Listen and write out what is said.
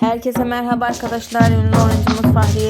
Herkese merhaba arkadaşlar. Ünlü oyuncumuz Fahriye